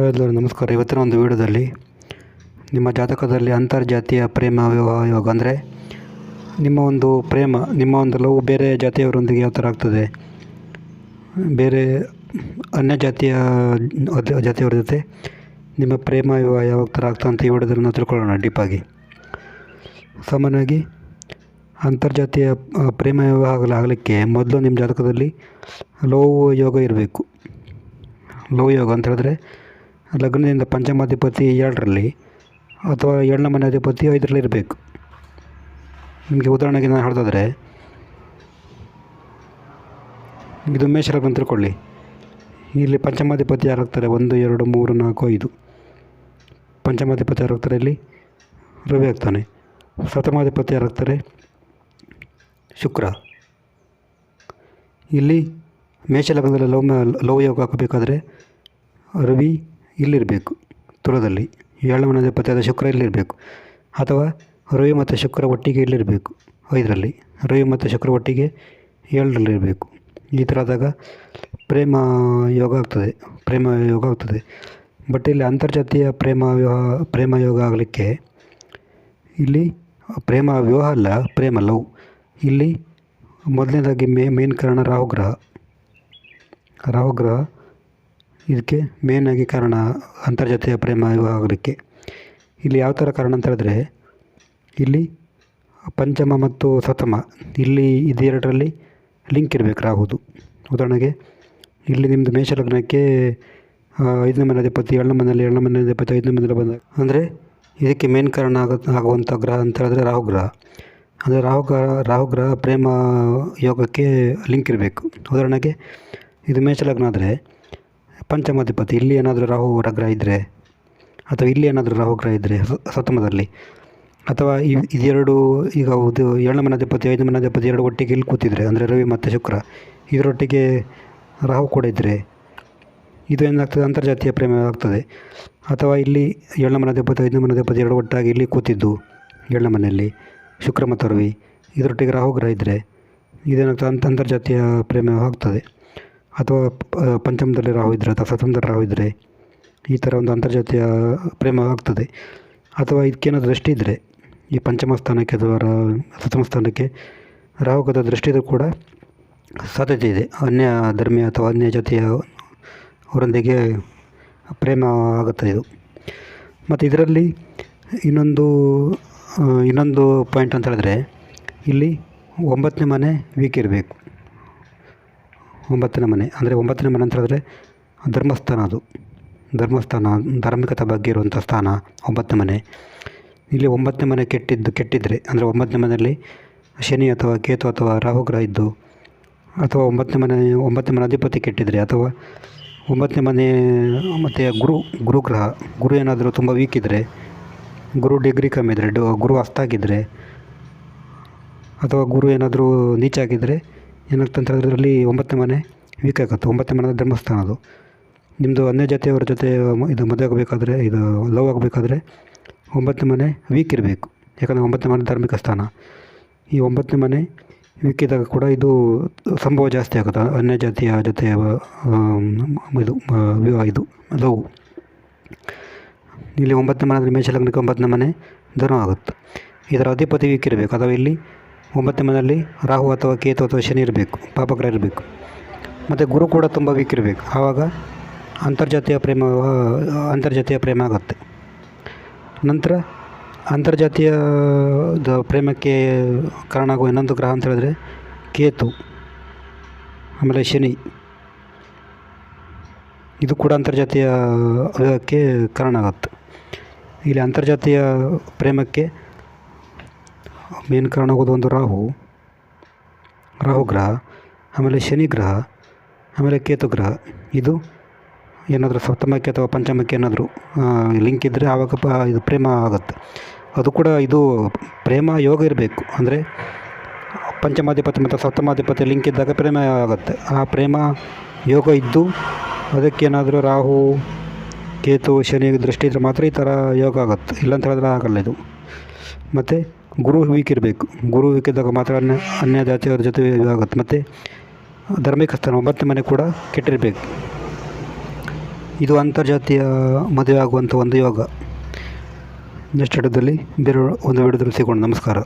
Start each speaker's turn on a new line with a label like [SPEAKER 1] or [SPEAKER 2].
[SPEAKER 1] ಎಲ್ಲರಿಗೂ ನಮಸ್ಕಾರ. ಇವತ್ತಿನ ಒಂದು ವಿಡಿಯೋದಲ್ಲಿ ನಿಮ್ಮ ಜಾತಕದಲ್ಲಿ ಅಂತರ್ಜಾತೀಯ ಪ್ರೇಮ ವಿವಾಹ ಯೋಗ ಅಂದರೆ ನಿಮ್ಮ ಒಂದು ಪ್ರೇಮ, ನಿಮ್ಮ ಒಂದು ಲವ್ ಬೇರೆ ಜಾತಿಯವರೊಂದಿಗೆ ಯಾವ ಥರ ಆಗ್ತದೆ? ಬೇರೆ ಅನ್ಯ ಜಾತಿಯ ಜಾತಿಯವ್ರ ಜಾತಿಯವರ ಜೊತೆ ನಿಮ್ಮ ಪ್ರೇಮ ವಿವಾಹ ಯಾವ ಥರ ಆಗ್ತದೆ ಅಂತ ಈ ವಿಡಿಯೋದಲ್ಲಿ ನಾವು ತಿಳ್ಕೊಳ್ಳೋಣ ಡೀಪಾಗಿ ಸಾಮಾನ್ಯವಾಗಿ ಅಂತರ್ಜಾತೀಯ ಪ್ರೇಮ ವಿವಾಹ ಆಗಲಿಕ್ಕೆ ಮೊದಲು ನಿಮ್ಮ ಜಾತಕದಲ್ಲಿ ಲವ್ ಯೋಗ ಇರಬೇಕು. ಲವ್ ಯೋಗ ಅಂತ ಹೇಳಿದ್ರೆ ಲಗ್ನದಿಂದ ಪಂಚಮಾಧಿಪತಿ ಎರಡರಲ್ಲಿ ಅಥವಾ ಏಳನೇ ಮನೆ ಅಧಿಪತಿ ಐದರಲ್ಲಿ ಇರಬೇಕು. ನಿಮಗೆ ಉದಾಹರಣೆಗೆ ನಾನು ಹೇಳಿದ್ರೆ ಇದು ಮೇಷ ಲಗ್ನ ತಿಳ್ಕೊಳ್ಳಿ. ಇಲ್ಲಿ ಪಂಚಮಾಧಿಪತಿ ಯಾರಾಗ್ತಾರೆ? ಒಂದು, ಎರಡು, ಮೂರು, ನಾಲ್ಕು, ಐದು. ಪಂಚಮಾಧಿಪತಿ ಯಾರಾಗ್ತಾರೆ ಇಲ್ಲಿ? ರವಿ ಆಗ್ತಾನೆ. ಸಪ್ತಮಾಧಿಪತಿ ಯಾರಾಗ್ತಾರೆ? ಶುಕ್ರ. ಇಲ್ಲಿ ಮೇಷ ಲಗ್ನದಲ್ಲಿ ಲವ್ ಲವ್ ಯೋಗ ಹಾಕಬೇಕಾದ್ರೆ ರವಿ ಇಲ್ಲಿರಬೇಕು, ತುಳದಲ್ಲಿ. ಮನಾಧಿಪತಿ ಆದ ಶುಕ್ರ ಇಲ್ಲಿರಬೇಕು. ಅಥವಾ ರವಿ ಮತ್ತು ಶುಕ್ರ ಒಟ್ಟಿಗೆ ಇಲ್ಲಿರಬೇಕು. ಐದರಲ್ಲಿ ರವಿ ಮತ್ತು ಶುಕ್ರ ಒಟ್ಟಿಗೆ ಏಳರಲ್ಲಿರಬೇಕು. ಈ ಥರ ಆದಾಗ ಪ್ರೇಮ ಯೋಗ ಆಗ್ತದೆ, ಪ್ರೇಮ ಯೋಗ ಆಗ್ತದೆ. ಬಟ್ ಇಲ್ಲಿ ಅಂತರ್ಜಾತೀಯ ಪ್ರೇಮ ವಿವಾಹ ಪ್ರೇಮ ಯೋಗ ಆಗಲಿಕ್ಕೆ ಇಲ್ಲಿ ಪ್ರೇಮ ವಿವಾಹ ಅಲ್ಲ, ಪ್ರೇಮ ಲವ್. ಇಲ್ಲಿ ಮೊದಲನೇದಾಗಿ ಮೇ, ಮೇನ್ ಕಾರಣ ರಾಹುಗ್ರಹ. ರಾಹುಗ್ರಹ ಇದಕ್ಕೆ ಮೇನಾಗಿ ಕಾರಣ ಅಂತರ್ಜಾತೀಯ ಪ್ರೇಮ ಆಗಲಿಕ್ಕೆ ಇಲ್ಲಿ ಯಾವ ಥರ ಕಾರಣ ಅಂತ ಹೇಳಿದ್ರೆ, ಇಲ್ಲಿ ಪಂಚಮ ಮತ್ತು ಸಪ್ತಮ, ಇಲ್ಲಿ ಇದೆರಡರಲ್ಲಿ ಲಿಂಕ್ ಇರಬೇಕು ರಾಹುದು. ಉದಾಹರಣೆಗೆ, ಇಲ್ಲಿ ನಿಮ್ಮದು ಮೇಷಲಗ್ನಕ್ಕೆ ಐದನೇ ಮನೆ ಅಧಿಪತಿ, ಏಳನೇ ಮನೆಯಲ್ಲಿ ಏಳನೇ ಮನೆ ಅಧಿಪತಿ, ಐದನೇ ಮನೆಯಲ್ಲಿ ಬಂದ, ಅಂದರೆ ಇದಕ್ಕೆ ಮೇನ್ ಕಾರಣ ಆಗ ಆಗುವಂಥ ಗ್ರಹ ಅಂತ ಹೇಳಿದ್ರೆ ರಾಹುಗ್ರಹ ಅಂದರೆ ರಾಹುಗ್ರಹ ರಾಹುಗ್ರಹ ಪ್ರೇಮ ಯೋಗಕ್ಕೆ ಲಿಂಕ್ ಇರಬೇಕು. ಉದಾಹರಣೆಗೆ, ಇದು ಮೇಷ ಲಗ್ನ ಆದರೆ ಪಂಚಮಾಧಿಪತಿ, ಇಲ್ಲಿ ಏನಾದರೂ ರಾಹು ಗ್ರಹ ಇದ್ದರೆ ಅಥವಾ ಇಲ್ಲಿ ಏನಾದರೂ ರಾಹು ಗ್ರಹ ಇದ್ದರೆ ಸಪ್ತಮದಲ್ಲಿ, ಅಥವಾ ಈ ಇದೆರಡು ಈಗ ಇದು ಏಳನೇ ಮನಾಧಿಪತಿ, ಐದನೇ ಮನಾಧಿಪತಿ ಎರಡು ಒಟ್ಟಿಗೆ ಇಲ್ಲಿ ಕೂತಿದ್ರೆ, ಅಂದರೆ ರವಿ ಮತ್ತು ಶುಕ್ರ, ಇದರೊಟ್ಟಿಗೆ ರಾಹು ಕೂಡ ಇದ್ದರೆ ಇದು ಏನಾಗ್ತದೆ, ಅಂತರ್ಜಾತೀಯ ಪ್ರೇಮ ಆಗ್ತದೆ ಅಥವಾ ಇಲ್ಲಿ ಏಳನೇ ಮನಾಧಿಪತಿ, ಐದನೇ ಮನಾಧಿಪತಿ ಎರಡು ಒಟ್ಟಾಗಿ ಇಲ್ಲಿ ಕೂತಿದ್ದು, ಏಳನೇ ಮನೆಯಲ್ಲಿ, ಶುಕ್ರ ಮತ್ತು ರವಿ, ಇದರೊಟ್ಟಿಗೆ ರಾಹು ಗ್ರಹ ಇದ್ದರೆ ಇದೇನಾಗ್ತದೆ, ಅಂತ, ಅಂತರ್ಜಾತೀಯ ಪ್ರೇಮ ಆಗ್ತದೆ ಅಥವಾ ಪಂಚಮದಲ್ಲಿ ರಾಹು ಇದ್ದರೆ ಅಥವಾ ಸಪ್ತಮದಲ್ಲಿ ರಾಹು ಇದ್ದರೆ ಈ ಥರ ಒಂದು ಅಂತರ್ಜಾತೀಯ ಪ್ರೇಮ ಆಗ್ತದೆ. ಅಥವಾ ಇದಕ್ಕೇನೋ ದೃಷ್ಟಿ ಇದ್ದರೆ ಈ ಪಂಚಮ ಸ್ಥಾನಕ್ಕೆ ಅಥವಾ ಸಪ್ತಮ ಸ್ಥಾನಕ್ಕೆ ರಾಹುಗದ ದೃಷ್ಟಿ ಕೂಡ ಸಾಧ್ಯತೆ ಇದೆ. ಅನ್ಯ ಧರ್ಮೀಯ ಅಥವಾ ಅನ್ಯ ಜಾತಿಯ ಅವರೊಂದಿಗೆ ಪ್ರೇಮ ಆಗುತ್ತೆ ಇದು. ಮತ್ತು ಇದರಲ್ಲಿ ಇನ್ನೊಂದು ಇನ್ನೊಂದು ಪಾಯಿಂಟ್ ಅಂತ ಹೇಳಿದ್ರೆ ಇಲ್ಲಿ ಒಂಬತ್ತನೇ ಮನೆ ವೀಕ್ ಇರಬೇಕು. ಒಂಬತ್ತನೇ ಮನೆ, ಅಂದರೆ ಒಂಬತ್ತನೇ ಮನೆ ಅಂತ ಹೇಳಿದ್ರೆ ಧರ್ಮಸ್ಥಾನ ಅದು. ಧರ್ಮಸ್ಥಾನ, ಧಾರ್ಮಿಕತೆ ಬಗ್ಗೆ ಇರುವಂಥ ಸ್ಥಾನ, ಒಂಬತ್ತನೇ ಮನೆ. ಇಲ್ಲಿ ಒಂಬತ್ತನೇ ಮನೆ ಕೆಟ್ಟಿದ್ದು ಕೆಟ್ಟಿದ್ದರೆ ಅಂದರೆ ಒಂಬತ್ತನೇ ಮನೆಯಲ್ಲಿ ಶನಿ ಅಥವಾ ಕೇತು ಅಥವಾ ರಾಹುಗ್ರಹ ಇದ್ದು, ಅಥವಾ ಒಂಬತ್ತನೇ ಮನೆ ಒಂಬತ್ತನೇ ಮನೆ ಅಧಿಪತಿ ಕೆಟ್ಟಿದ್ದರೆ ಅಥವಾ ಒಂಬತ್ತನೇ ಮನೆ, ಮತ್ತು ಗುರು, ಗುರುಗ್ರಹ, ಗುರು ಏನಾದರೂ ತುಂಬ ವೀಕ್ ಇದ್ದರೆ ಗುರು ಡಿಗ್ರಿ ಕಮ್ಮಿ ಇದ್ದರೆ ಗುರು ಅಸ್ತಾಗಿದ್ದರೆ ಅಥವಾ ಗುರು ಏನಾದರೂ ನೀಚ ಅದರಲ್ಲಿ ಒಂಬತ್ತನೇ ಮನೆ ವೀಕ್ ಆಗುತ್ತೆ. ಒಂಬತ್ತನೇ ಮನೆ ಧರ್ಮಸ್ಥಾನ ಅದು. ನಿಮ್ಮದು ಅನ್ಯ ಜಾತಿಯವರ ಜೊತೆ ಇದು ಮದುವೆ ಆಗಬೇಕಾದ್ರೆ, ಇದು ಲವ್ ಆಗಬೇಕಾದ್ರೆ ಒಂಬತ್ತನೇ ಮನೆ ವೀಕ್ ಇರಬೇಕು. ಯಾಕಂದರೆ ಒಂಬತ್ತನೇ ಮನೆ ಧಾರ್ಮಿಕ ಸ್ಥಾನ. ಈ ಒಂಬತ್ತನೇ ಮನೆ ವೀಕ್ ಇದ್ದಾಗ ಕೂಡ ಇದು ಸಂಭವ ಜಾಸ್ತಿ ಆಗುತ್ತೆ. ಅನ್ಯ ಜಾತಿಯ ಜೊತೆ ಇದು ವಿವಾಹ ಇದು, ಲವ್. ಇಲ್ಲಿ ಒಂಬತ್ತನೇ ಮನೆ ಅಂದರೆ ಮೇಷಲಗ್ನಕ್ಕೆ ಒಂಬತ್ತನೇ ಮನೆ ಧರ್ಮ ಆಗುತ್ತೆ. ಇದರ ಅಧಿಪತಿ ವೀಕ್ ಇರಬೇಕು. ಅಥವಾ ಇಲ್ಲಿ ಒಂಬತ್ತನೇ ಮನೆಯಲ್ಲಿ ರಾಹು ಅಥವಾ ಕೇತು ಅಥವಾ ಶನಿ ಇರಬೇಕು, ಪಾಪಗ್ರಹ ಇರಬೇಕು. ಮತ್ತು ಗುರು ಕೂಡ ತುಂಬ ವೀಕ್ ಇರಬೇಕು. ಆವಾಗ ಅಂತರ್ಜಾತೀಯ ಪ್ರೇಮ ಅಂತರ್ಜಾತೀಯ ಪ್ರೇಮ ಆಗುತ್ತೆ. ನಂತರ ಅಂತರ್ಜಾತೀಯ ಪ್ರೇಮಕ್ಕೆ ಕಾರಣ ಆಗುವ ಇನ್ನೊಂದು ಗ್ರಹ ಅಂತ ಹೇಳಿದ್ರೆ ಕೇತು, ಆಮೇಲೆ ಶನಿ. ಇದು ಕೂಡ ಅಂತರ್ಜಾತೀಯ ವಿವಾಹಕ್ಕೆ ಕಾರಣ ಆಗುತ್ತೆ. ಇಲ್ಲಿ ಅಂತರ್ಜಾತೀಯ ಪ್ರೇಮಕ್ಕೆ ಮೇನ್ ಕಾರಣ ಆಗೋದು ಒಂದು ರಾಹು. ರಾಹು ಗ್ರಹ, ಆಮೇಲೆ ಶನಿ ಗ್ರಹ, ಆಮೇಲೆ ಕೇತು ಗ್ರಹ. ಇದು ಏನಾದರೂ ಸಪ್ತಮಕ್ಕೆ ಅಥವಾ ಪಂಚಮಕ್ಕೆ ಏನಾದರೂ ಲಿಂಕ್ ಇದ್ದರೆ ಆವಾಗ ಪ, ಇದು ಪ್ರೇಮ ಆಗುತ್ತೆ. ಅದು ಕೂಡ ಇದು ಪ್ರೇಮ ಯೋಗ ಇರಬೇಕು. ಅಂದರೆ ಪಂಚಮಾಧಿಪತಿ ಮತ್ತು ಸಪ್ತಮಾಧಿಪತಿ ಲಿಂಕ್ ಇದ್ದಾಗ ಪ್ರೇಮ ಆಗುತ್ತೆ. ಆ ಪ್ರೇಮ ಯೋಗ ಇದ್ದು ಅದಕ್ಕೇನಾದರೂ ರಾಹು, ಕೇತು, ಶನಿ ದೃಷ್ಟಿ ಇದ್ದರೆ ಮಾತ್ರ ಈ ಥರ ಯೋಗ ಆಗುತ್ತೆ. ಇಲ್ಲಂತ ಹೇಳಿದ್ರೆ ಆಗಲ್ಲ ಇದು. ಮತ್ತು ಗುರು ವೀಕ್ ಇರಬೇಕು. ಗುರು ವೀಕ್ ಇದ್ದಾಗ ಮಾತ್ರ ಅನ್ಯ ಅನ್ಯ ಜಾತಿಯವರ ಜೊತೆ ಆಗುತ್ತೆ ಮತ್ತು ಧಾರ್ಮಿಕ ಸ್ಥಾನ, ಒಂಬತ್ತು ಮನೆ ಕೂಡ ಕೆಟ್ಟಿರಬೇಕು. ಇದು ಅಂತರ್ಜಾತಿಯ ಮದುವೆ ಆಗುವಂಥ ಒಂದು ಯೋಗ. ನೆಕ್ಸ್ಟ್ ಹಿಡಿದಲ್ಲಿ ಬೇರೆ ಒಂದು ವಿಡಿಯೋದಲ್ಲಿ ಸಿಗೋಣ. ನಮಸ್ಕಾರ.